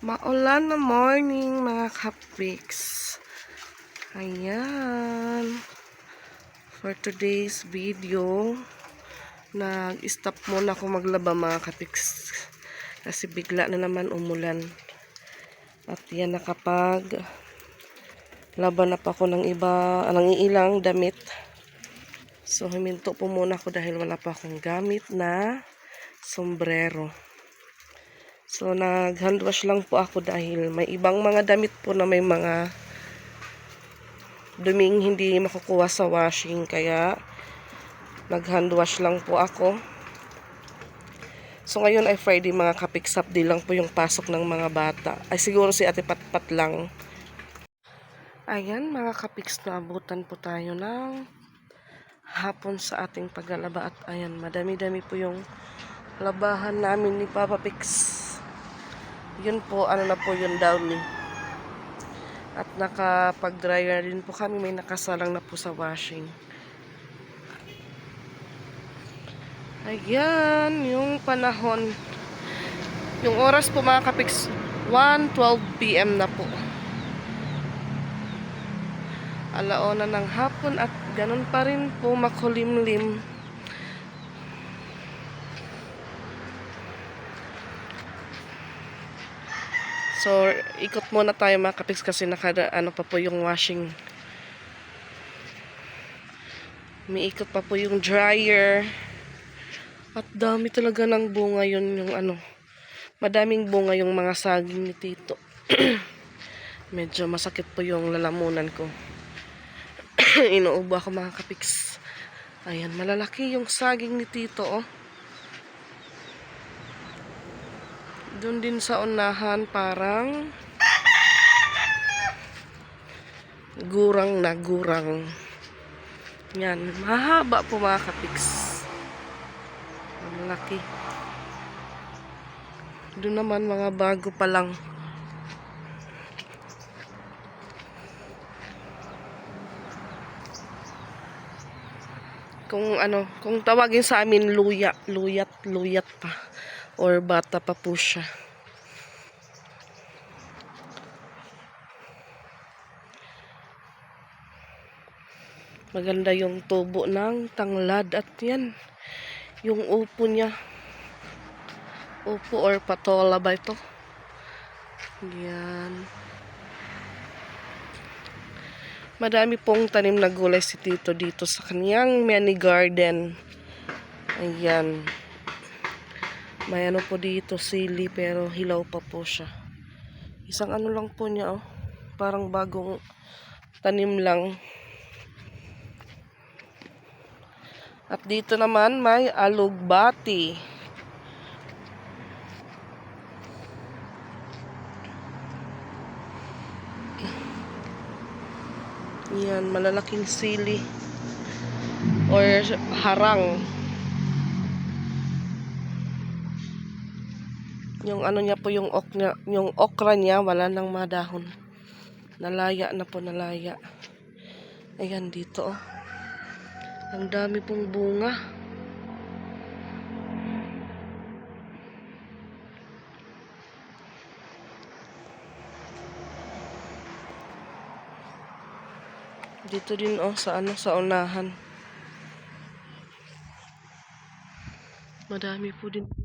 Maulan na morning mga kapiks. Ayan. For today's video, nag-stop muna ako maglaba mga kapiks. Kasi bigla na naman umulan. At yan nakapag laban pa ako ng iba, ng ilang damit. So huminto po muna ako dahil wala pa akong gamit na sombrero. So, nag-hand wash lang po ako dahil may ibang mga damit po na may mga duming hindi makukuha sa washing. Kaya, nag-hand wash lang po ako. So, ngayon ay Friday mga kapiksap. Di lang po yung pasok ng mga bata. Ay, siguro si Ate Patpat lang. Ayan, mga kapiks, naabutan po tayo ng hapon sa ating paglalaba. At ayan, madami-dami po yung labahan namin ni Papa Pix yun po, ano na po yun downy. At nakapag-dryer din po kami, may nakasalang na po sa washing. Ayan, yung panahon. Yung oras po mga kapiks, 1.12 p.m. na po. Alaona ng hapon at ganun pa rin po makulimlim. So, ikot muna tayo mga kapiks kasi naka, ano pa po yung washing. May ikot pa po yung dryer. At dami talaga ng bunga yun yung ano. Madaming bunga yung mga saging ni Tito. Medyo masakit po yung lalamunan ko. Inuubo ako mga kapiks. Ayan, malalaki yung saging ni Tito oh. Doon din sa unahan parang gurang na gurang. Yan, mahaba po mga kapiks. Ang laki. Doon naman mga bago pa lang. Kung ano, kung tawagin sa amin luya, luyat, luyat pa or bata pa po siya. Maganda yung tubo ng tanglad at yan. Yung upo niya. Upo or patola ba ito? Yan. Madami pong tanim na gulay si Tito dito sa kanyang mini garden. Ayan. May ano po dito, sili, pero hilaw pa po siya. Isang ano lang po niya, oh. Parang bagong tanim lang. At dito naman may alugbati. Yan, malalaking sili. Or harang. Yung ano niya po, yung, ok yung okra niya, wala nang madahon. Nalaya na po, nalaya. Ayan, dito oh. Ang dami pong bunga. Dito din oh, sa ano, sa unahan. Madami po din.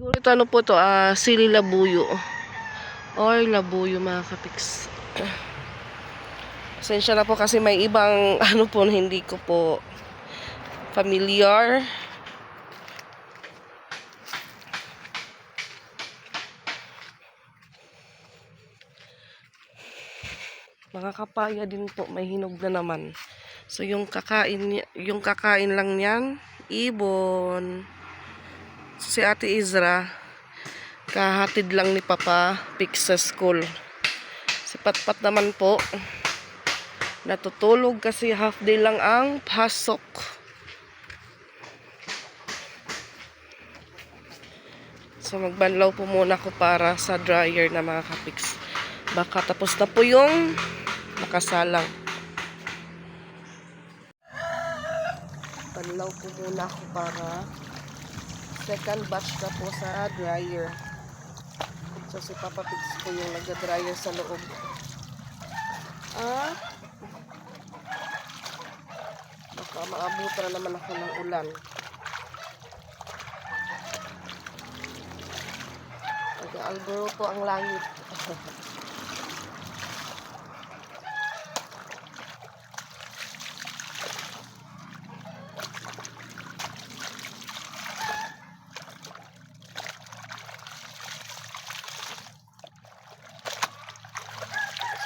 Siguro ito ano po to, ah, sili labuyo. Or labuyo mga kapiks. Pasensya na po kasi may ibang ano po hindi ko po familiar. Mga kapaya din po, may hinog na naman. So yung kakain yung kakain lang niyan, ibon. Si Ate Izra, kahatid lang ni Papa Pix sa school. Si Patpat naman po, natutulog kasi half day lang ang pasok. So magbanlaw po muna ako para sa dryer na mga kapiks. Baka tapos na po yung nakasalang. Banlaw po muna ako para second batch na po sa dryer. So si Papa Pigs po yung nag-dryer sa loob. Ah? Baka maabutan na naman ako ng ulan. Nag-alboroto ang langit.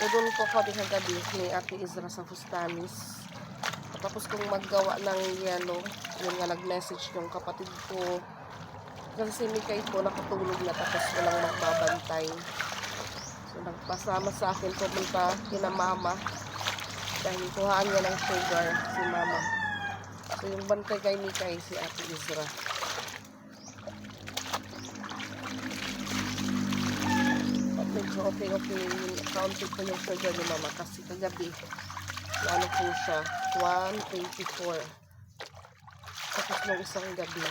Doon po ako din gabi ni Ate Izra sa Fustanis. Tapos kung maggawa ng yellow, yun nga nag-message yung kapatid ko. Kasi si Mikay po nakatulog na tapos walang magbabantay. So nagpasama sa akin pumunta kina mama. Dahil kuhaan niya ng sugar si mama. So yung bantay kay Mikay si Ate Izra. Okay-okay yung kaunti ko yung sugar ni mama kasi kagabi ano po siya 124 tapos nung isang gabi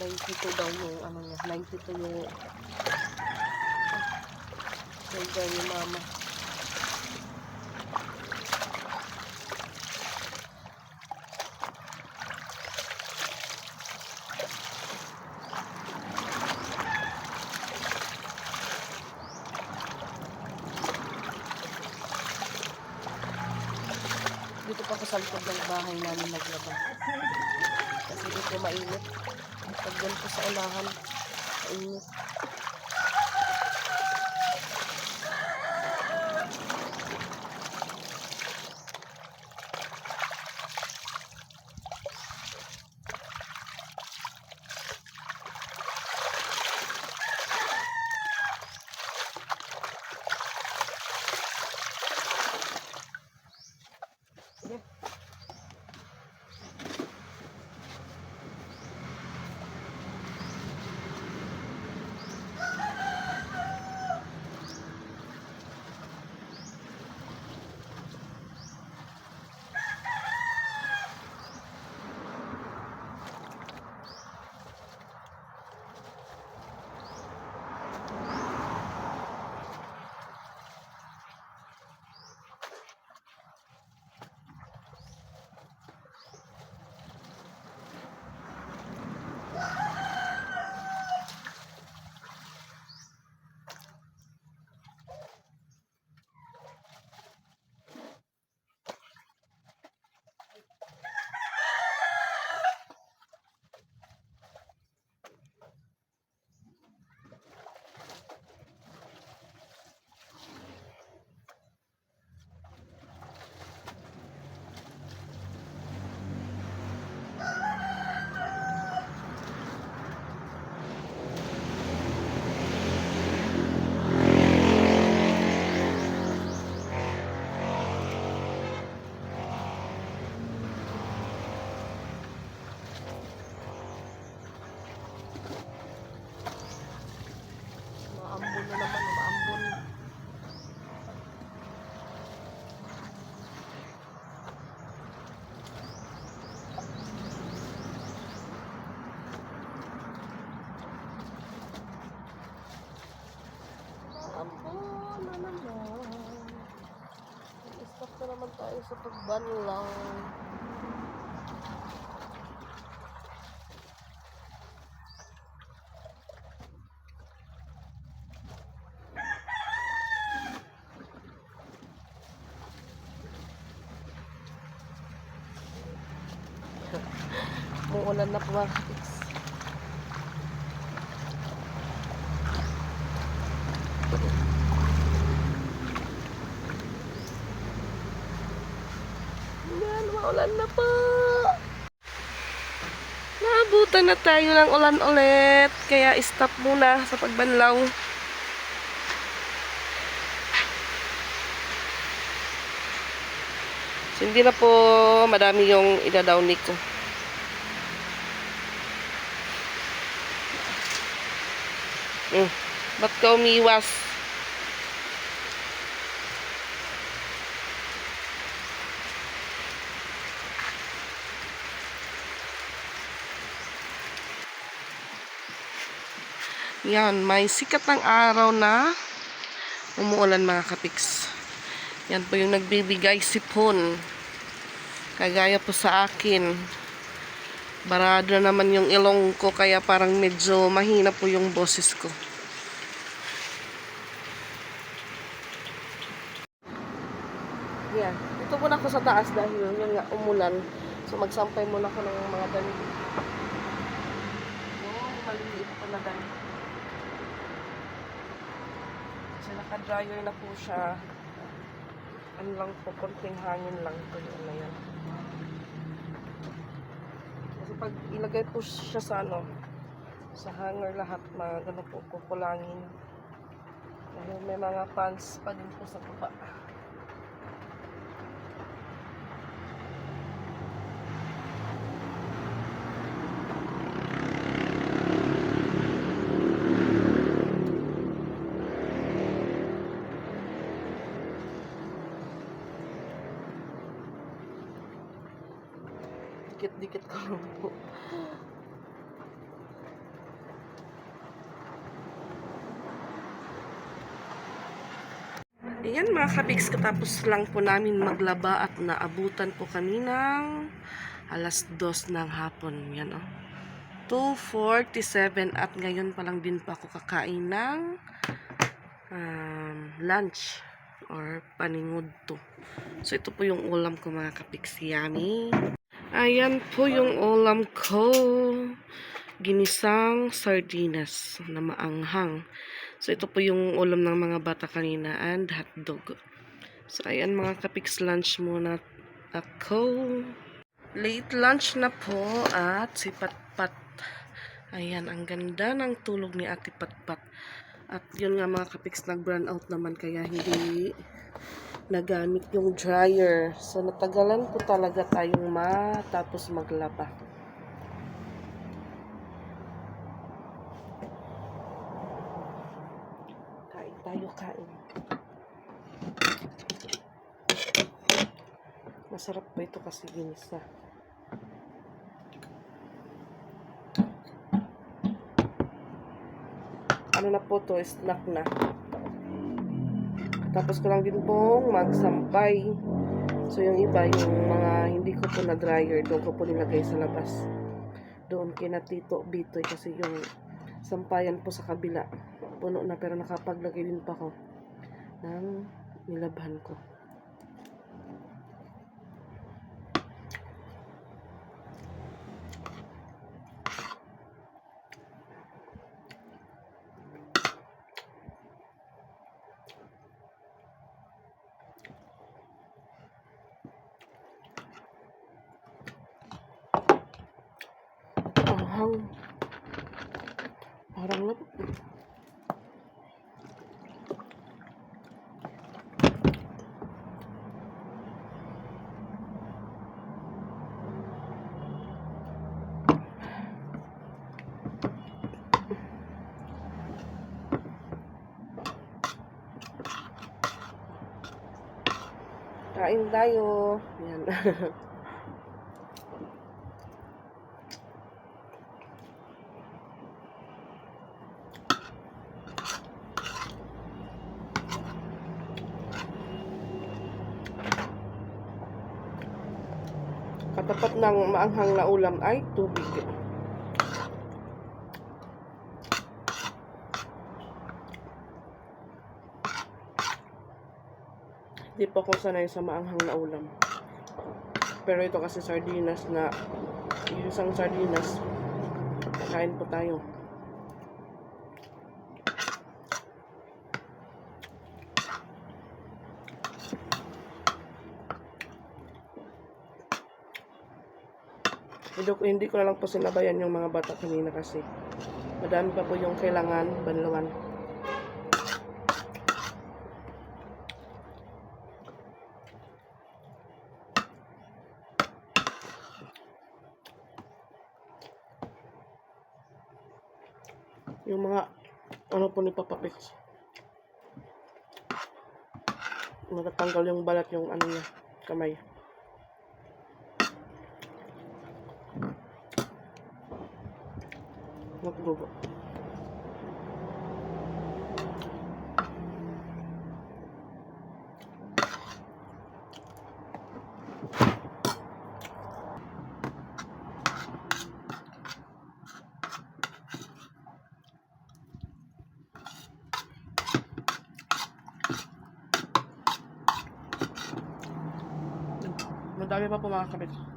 92 daw yung ano niya 92 yung sugar ni mama dito pa ako sa likod ng bahay namin naglaba kasi dito mainit. Pag doon sa unahan mainit tayo sa pagbanlaw. Muulan na po maulan na po. Naabutan na tayo ng ulan ulit. Kaya stop muna sa pagbanlaw. So, hindi na po madami yung idadowny ko. Mm. Ba't ka umiwas? Yan, may sikat ng araw na umuulan mga kapiks. Yan po yung nagbibigay sipon. Kagaya po sa akin. Barado na naman yung ilong ko kaya parang medyo mahina po yung boses ko. Yan. Dito muna ako sa taas dahil yun nga umulan. So magsampay muna ako ng mga damit. Yung maliliit pa na damit. Kasi naka-dryer na po siya. Ano lang po, konting hangin lang po yun na yan. Kasi pag ilagay po siya sa ano, sa hanger lahat, mga ano po, kukulangin. May mga pants pa din po sa baba. Dikit-dikit ko lang po. Ayan mga kabigs, katapos lang po namin maglaba at naabutan po kami ng alas 2 ng hapon. Yan o. 2.47 at ngayon pa lang din po ako kakain ng um, lunch or paningod to. So ito po yung ulam ko mga kapiks. Yummy. Ayan po yung ulam ko. Ginisang sardinas na maanghang. So, ito po yung ulam ng mga bata kanina and hotdog. So, ayan mga kapiks lunch muna ako. Late lunch na po at si Patpat. Ayan, ang ganda ng tulog ni Ate Patpat. At yun nga mga kapiks, nag-brown out naman kaya hindi nagamit yung dryer. So, natagalan po talaga tayong matapos maglaba. Kain tayo, kain. Masarap pa ito kasi ginisa. Ano na po to, snack na. Tapos ko lang din pong magsampay. So, yung iba, yung mga hindi ko po na-dryer, doon ko po nilagay sa labas. Doon kina Tito Bitoy kasi yung sampayan po sa kabila. Puno na pero nakapaglagay din pa ako ng nilabhan ko. Ahang. Parang lab. Kain tayo. Yan. Katapat ng maanghang na ulam ay tubig. Di pa ako sanay sa maanghang na ulam. Pero ito kasi sardinas na yung isang sardinas. Kain po tayo. Hindi, hindi ko na lang po sinabayan yung mga bata kanina kasi madami pa po yung kailangan banlawan. Yung mga ano po ni Papa Pix. Natatanggal yung balat yung ano niya, kamay. no Google. Não dá nem pra pular na cabeça.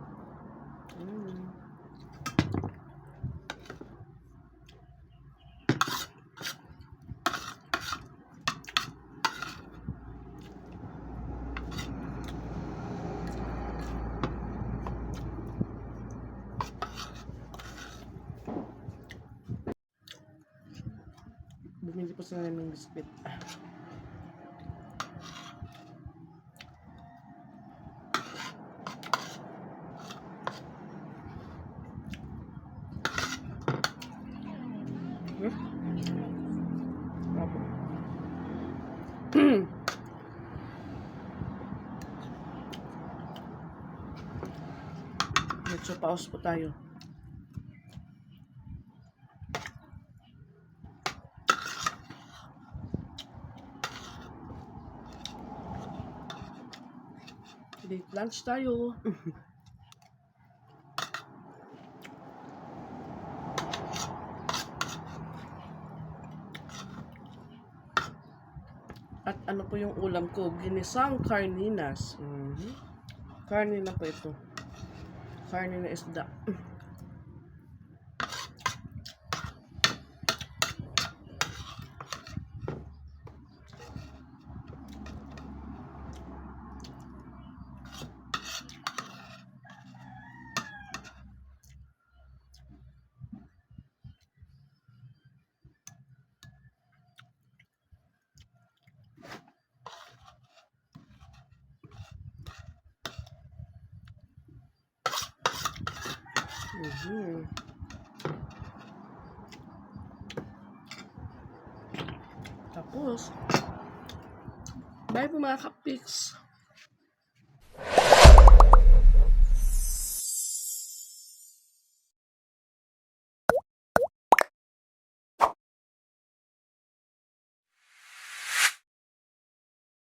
Biscuit. Hmm? Medyo pause po tayo. Late lunch tayo. At ano po yung ulam ko? Ginisang carninas. Mhm. Carnina po ito. Carnina isda. Mhm. Tapos, bye po mga kapiks.